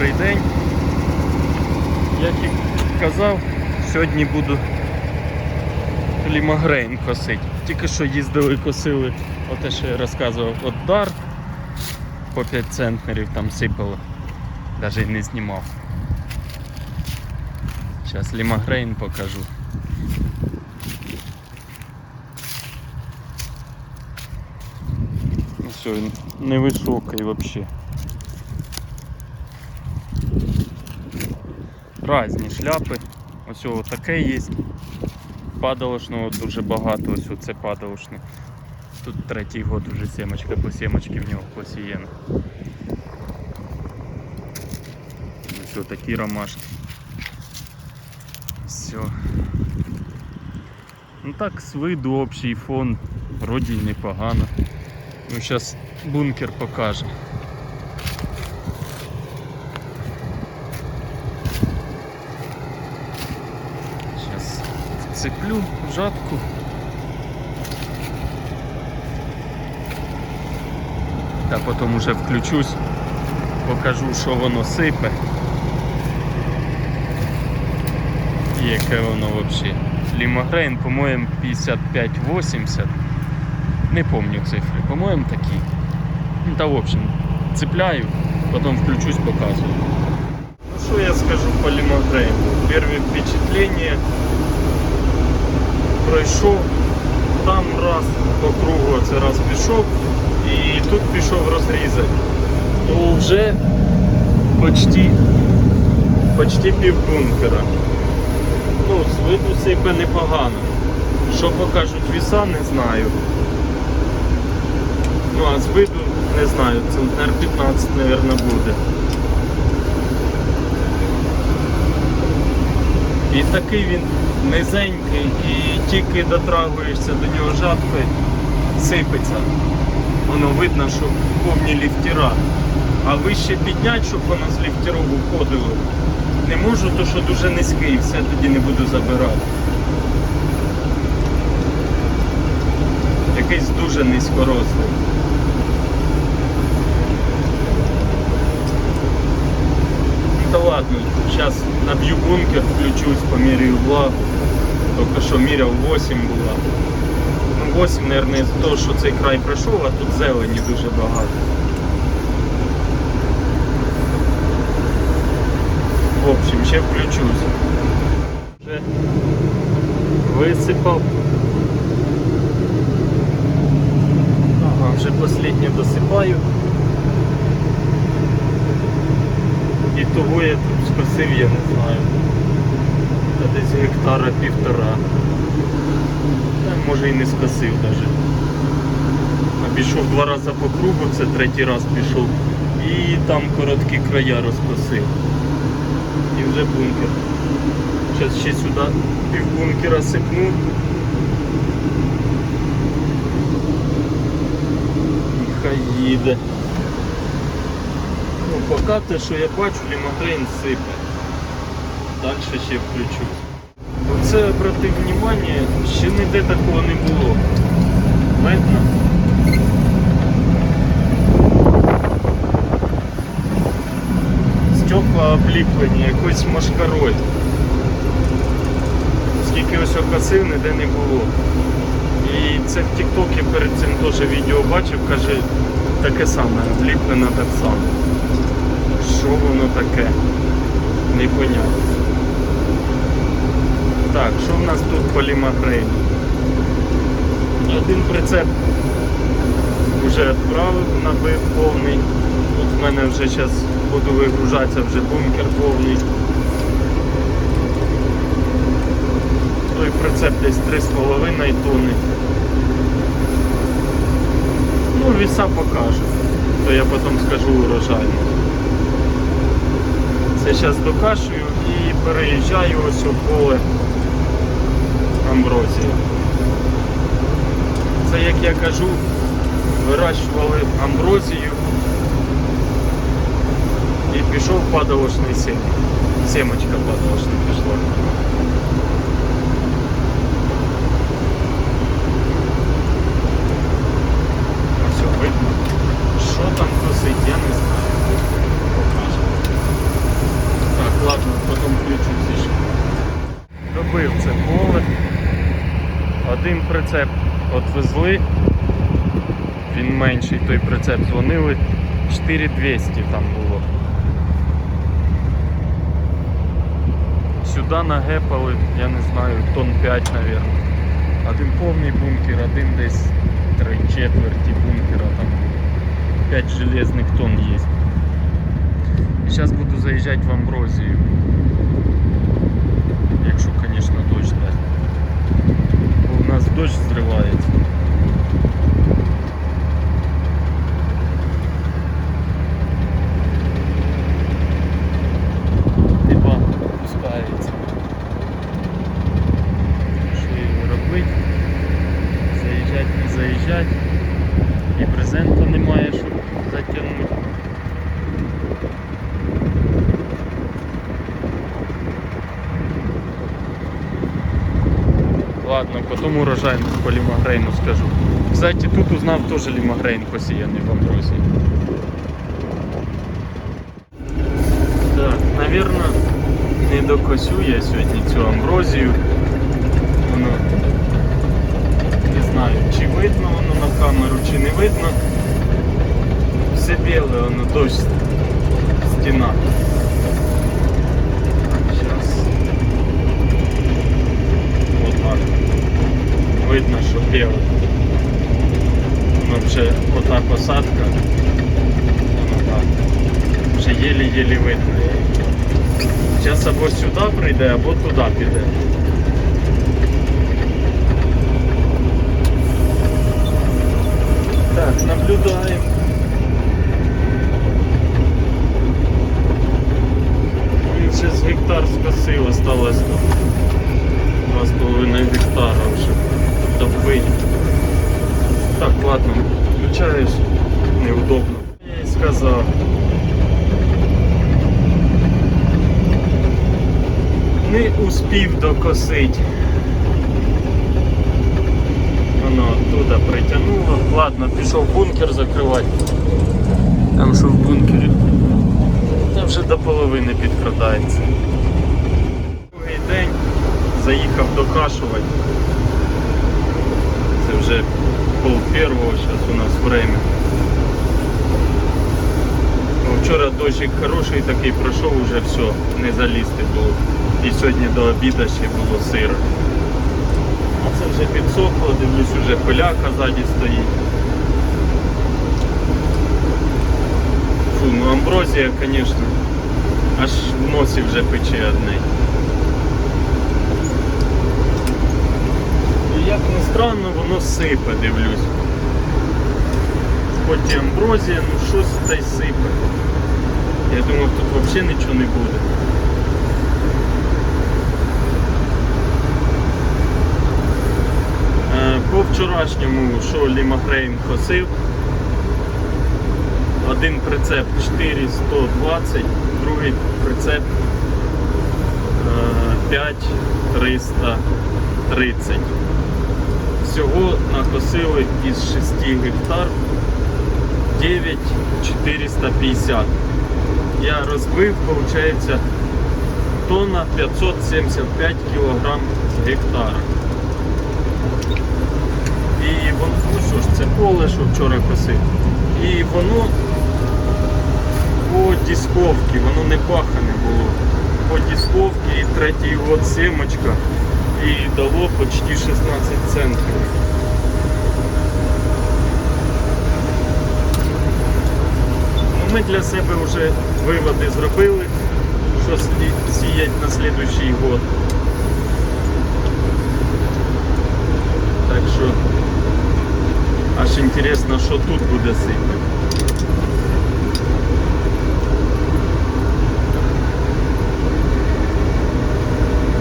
добрий день. Як і казав, сьогодні буду лімагрейн косити. Тільки що їздили косили, оте, що я розказував, от дар по 5 центнерів там сипало. Навіть не знімав. Зараз лімагрейн покажу. Все, він невисокий взагалі. Разні шляпи. Ось о, таке є. Падалошного дуже багато, ось це падалошне. Тут третій год уже сімочка по сімочки в нього посіяна. Ось такі ромашки. Все. Ну так, з виду общий фон, вроді непогано. Ну зараз бункер покаже. Зараз вцеплю в жатку. Та потім уже включусь, покажу, що воно сипе. І яке воно взагалі. Лімагрейн, по-моєму, 55-80. Не помню цифри, по-моєму такі. Ну та в общем, цепляю, потім включусь, показую. Ну що я скажу по лімагрейну? Перші впечатлення пройшов, там раз по кругу це раз пішов і тут пішов розрізати. То вже почти, почти пів бункера. Ну, з виду сипе непогано. Що покажуть віса, не знаю. Ну а з виду не знаю, центнер 15, мабуть, буде. І такий він низенький і тільки дотрагуєшся до нього жатви, сипеться. Воно видно, що повні ліфтера. А вище підняти, щоб воно з ліфтерів уходило. Не можу, то що дуже низький, все тоді не буду забирати. Якийсь дуже низькорослий. Ну Та зараз наб'ю бункер, включусь, поміряю влагу. Тільки що міряв 8 була. Ну 8, мабуть, з того, що цей край пройшов, а тут зелені дуже багато. В общем, ще включусь. Вже висипав. Ага, вже останнє досипаю. Того я тут скосив, я не знаю. Та десь гектара півтора. Та, може і не скосив навіть. А пішов два рази по кругу, це третій раз пішов. І там короткі края розкосив. І вже бункер. Зараз ще сюди пів бункера сипну. І їде. Поки те, що я бачу, лімагрейн сипе. Далі ще включу. Оце обратив внимание, ще ніде такого не було. Видно? Стекла обліплені якоюсь машкарою. Скільки ось окосив, ніде не було. І це в Тіктокі перед цим теж відео бачив, каже, таке саме, обліплено так само. Що воно таке? Непонятно. Так, що в нас тут по лімагрейну? Один прицеп вже відправив, набив повний. Тут в мене вже зараз буду вигружатися, вже бункер повний. Той прицеп десь 3,5 тонни. Ну, віса покаже, то я потім скажу урожайно. Це зараз докашую і переїжджаю ось у поле амброзії. Це як я кажу, вирощували амброзію і пішов падалошний сім. Сімочка падалошна пішла. Ось видно. Що там косить, я не знаю. Покажу. в це поле. Один прицеп відвезли. Він менший, той прицеп дзвонили. 4200 там було. Сюди нагепали, я не знаю, тонн 5, мабуть. Один повний бункер, один десь три четверті бункера, там 5 железних тонн є. І зараз буду заїжджати в Амброзію. Якщо, звісно, у нас дощ зривається. Типа пускається. Що його робити? Заїжджати, не заїжджати. І брезента немає, щоб затягнути. Ладно, потім урожай по лімагрейну скажу. Кстати, тут узнав теж лімагрейн посіяний в Амброзії. Так, наверное, не докосю я сьогодні цю амброзію. Воно не знаю, чи видно воно на камеру, чи не видно. Все біле, воно дощ стіна. Зараз. Вот так. Видно, що біле. Воно вже ота посадка. Воно так. Вже єлі-єлі видно. Зараз або сюди прийде, або туди піде. Так, наблюдаємо. Він ще з гектар скосив, осталось там. Два з половиною гектара вже добить. Так, ладно, включаєш, неудобно. Я їй сказав. Не успів докосить. Воно оттуда притягнуло. Ладно, пішов бункер закривати. Там що в бункері. Там вже до половини підкрадається. Другий день заїхав докашувати. Це вже пол первого, зараз у нас время. Ну, Вчора дощик хороший такий пройшов, уже все, не залізти було. І сьогодні до обіду ще було сиро. А це вже підсохло, дивлюсь, вже пиляка ззаді стоїть. Фу, ну амброзія, звісно, аж в носі вже пече одне. І як не странно, воно сипе, дивлюсь. Хоч і амброзія, ну щось та й сипе. Я думав, тут взагалі нічого не буде. Е, По вчорашньому, що Лімахрейн косив, один прицеп 4120, другий прицеп е, 5330. Всього накосили із 6 гектар 9450. Я розбив, виходить, тонна 575 кг з гектара. І воно, ну що ж, це поле, що вчора косив. І воно по дисковці, воно не пахане було. По дисковці і третій год семочка і дало почти 16 центів. Ми для себе вже виводи зробили, що слід сіять на слідуючий год. Так що аж інтересно, що тут буде сипати.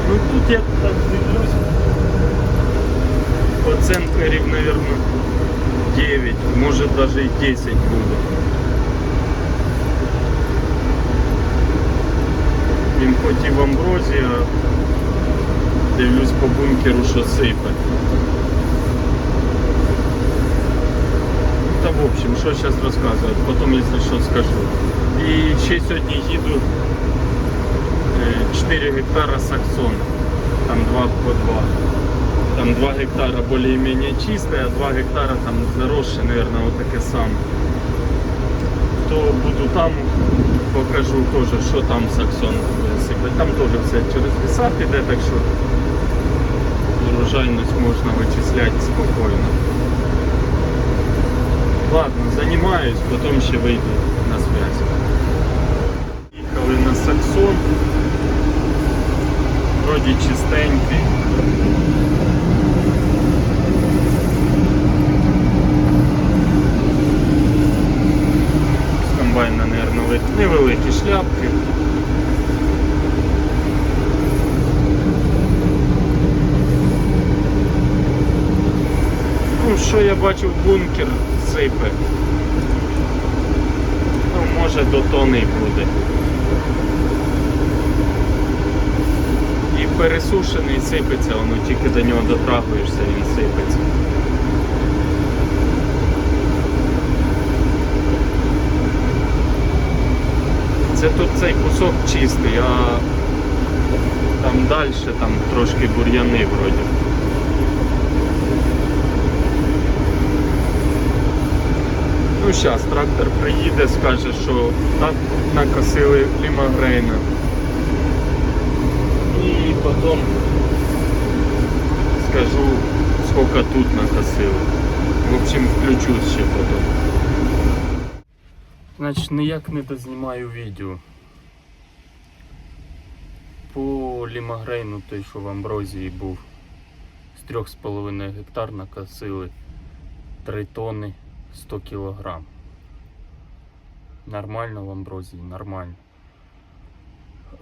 Ну тут я так дивлюсь. По центнерів, наверное, 9, може даже і 10 буде. Він хоч і в амброзії, а дивлюсь по бункеру, що сипе. Та в общем, що зараз розказувати, потім, якщо що, скажу. І ще сьогодні їду е, 4 гектара саксон. Там 2 по 2. Там 2 гектара более-менее чисте, а 2 гектара там заросше, наверное, вот таке саме. Там, покажу теж, що там саксон сипать. Там теж все через ліса піде, так що урожайність можна вичисляти спокійно. Ладно, займаюсь, потім ще вийду на связь. Їхали на Саксон. Вроді чистенький. З комбайна, мабуть, невеликі шляпки. Ну, що я бачив, бункер сипе. Ну, може до тони буде. І пересушений сипеться, воно тільки до нього дотрагуєшся, він сипеться. Це тут цей кусок чистий, а там далі там трошки бур'яни вроді. Ну зараз трактор приїде, скаже, що так накосили лімагрейна. І потім скажу, скільки тут накосили. В общем, включусь ще потім. Значить, ніяк не дознімаю відео. По лімагрейну, той, що в Амброзії був, з 3,5 гектар накосили 3 тонни 100 кілограм. Нормально в Амброзії, нормально.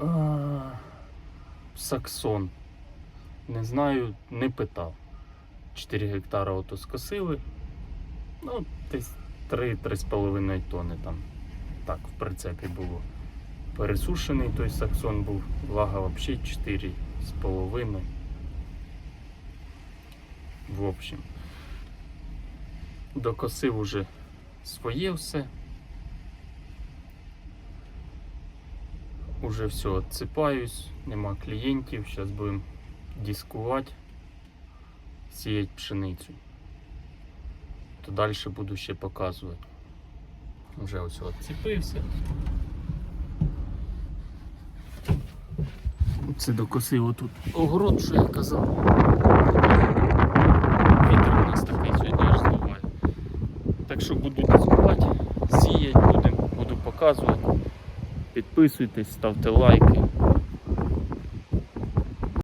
А, Саксон. Не знаю, не питав. 4 гектара ото скосили. Ну, десь 3-3,5 тонни там. Так, в прицепі було. Пересушений той саксон був, влага взагалі 4,5. В общем, докосив уже своє все. Уже все відсипаюсь, нема клієнтів, зараз будемо дискувати, сіяти пшеницю. То далі буду ще показувати. Вже ось відцепився. Це докосив отут огород, що я казав. Вітер у нас такий сьогодні аж здуває. Так що буду дискувати, сіяти будемо, буду показувати. Підписуйтесь, ставте лайки.